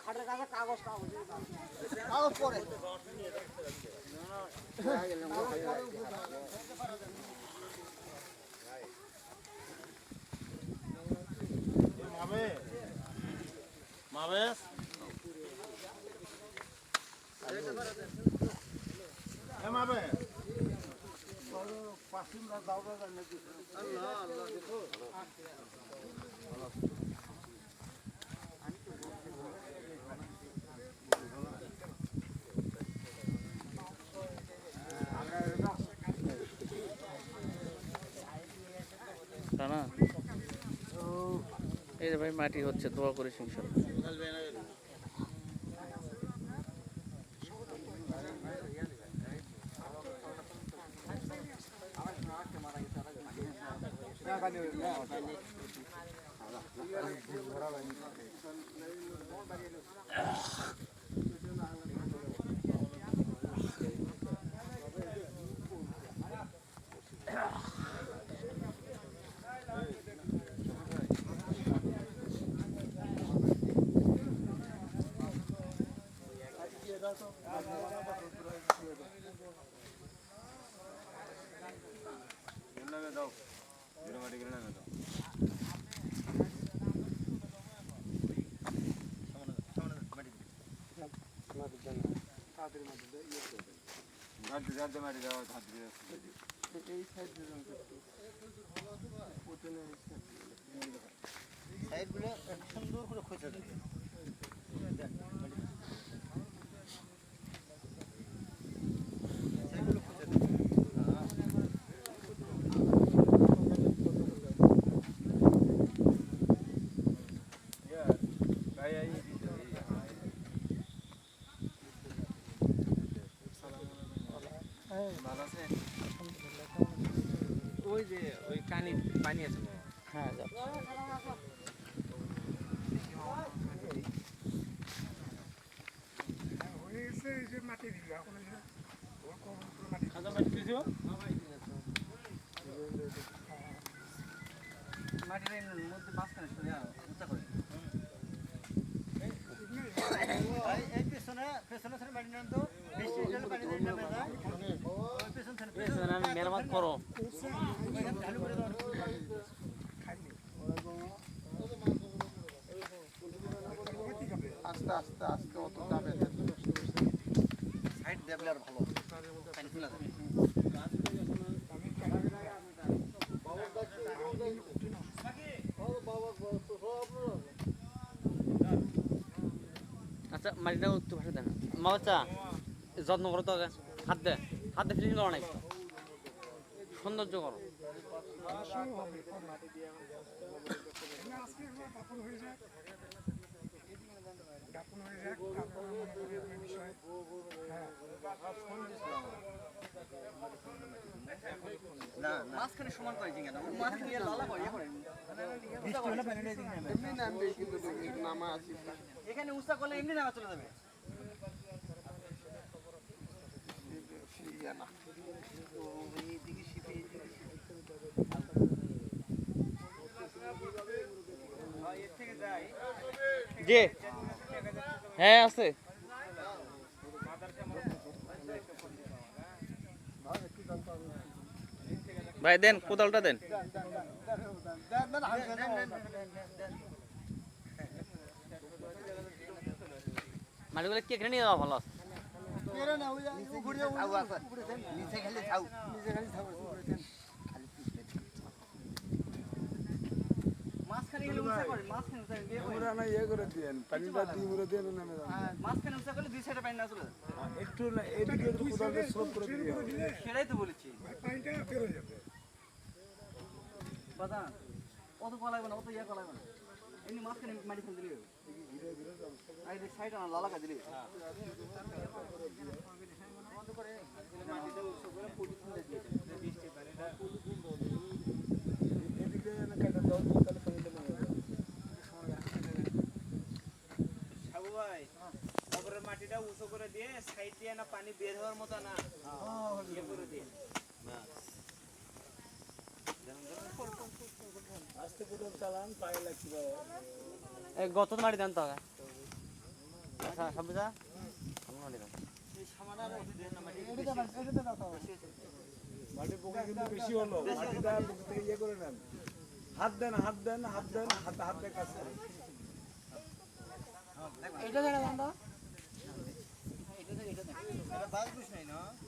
খাটের কাছে কাগজ কাগজ কাগজ পরে মাবেশ এ মাবে পাশিমরা দাওরা জানে আল্লাহ আল্লাহ দেখো না? এই ভাই মাটি হচ্ছে দোয়া করে সংসার সাইডগুলো সুন্দর করে খোঁচা দেবে ওই যে ওই কানি পানি আছে হ্যাঁ যাও। মাটির মধ্যে উঁচা করে এই এই পেছনে পেছনে সাইড মাটি নেন তো বৃষ্টি জল পানি দিয়ে নেমে যায় ওই পেছন সাইড পেছন আমি মেরামত করো আস্তে আস্তে আস্তে অত আর ভালো ফেলা যাবে আচ্ছা মাটিটা একটু ভাষা দেন। মা বাচ্চা যত্ন করো তো হাত দে হাত দে ফিনিশিং করো না একটু। সৌন্দর্য করো। না না মাঝখানে সমান করে জিঙ্গা না মাঝখানে লালা করে ইয়ে করে। বৃষ্টি হলে নেমে এমনি নামবে কিন্তু নামা আছে। এখানে উঁচা করলে এমনি নামা চলে যাবে যে হ্যাঁ আছে ভাই দেন কোদালটা দেন মাটিগুলো কি এখানে নিয়ে যাওয়া ভালো। ইয়ে একটু সেটাই তো বলেছি। অত কলা লাগবে না অত ইয়া কলা লাগবে না এমনি মাঝখানে মাটি মাটিটা উঁচু করে দিয়ে সাইড দিয়ে না পানি বের হওয়ার মতো না ইয়ে করে দিয়ে গত মাটি দেন তো আচ্ছা সবজা হাত দেন হাত দেন হাত দেন হাত হাতে কাজ করেন এটা এটা এটা এটা